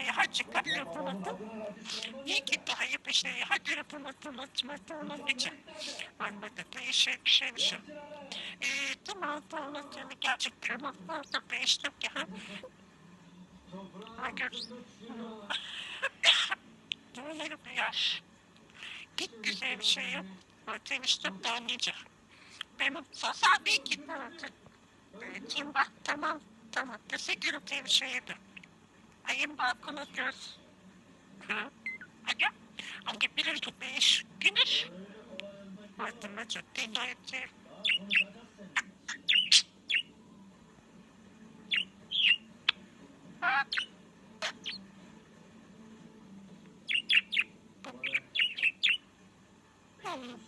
işte hacı kapıyı İyi ki daha iyi bir şey hacı onun için. Anladı değişik bir şeymiş. Ee, tamam anlattığını gerçekten mutlu bir iştim ki. ha. Hayır. Böyle bir yaş. Git güzel bir şey yap. Demiştim de anneciğim. Benim sosyal bilgi tanıtım. Kim bak tamam tamam. Teşekkür ederim bir şey yedim. Ayın balkonu göz. Aga, aunque Peter tu pez, ¿tienes? Mata macho, tengo este. Oh.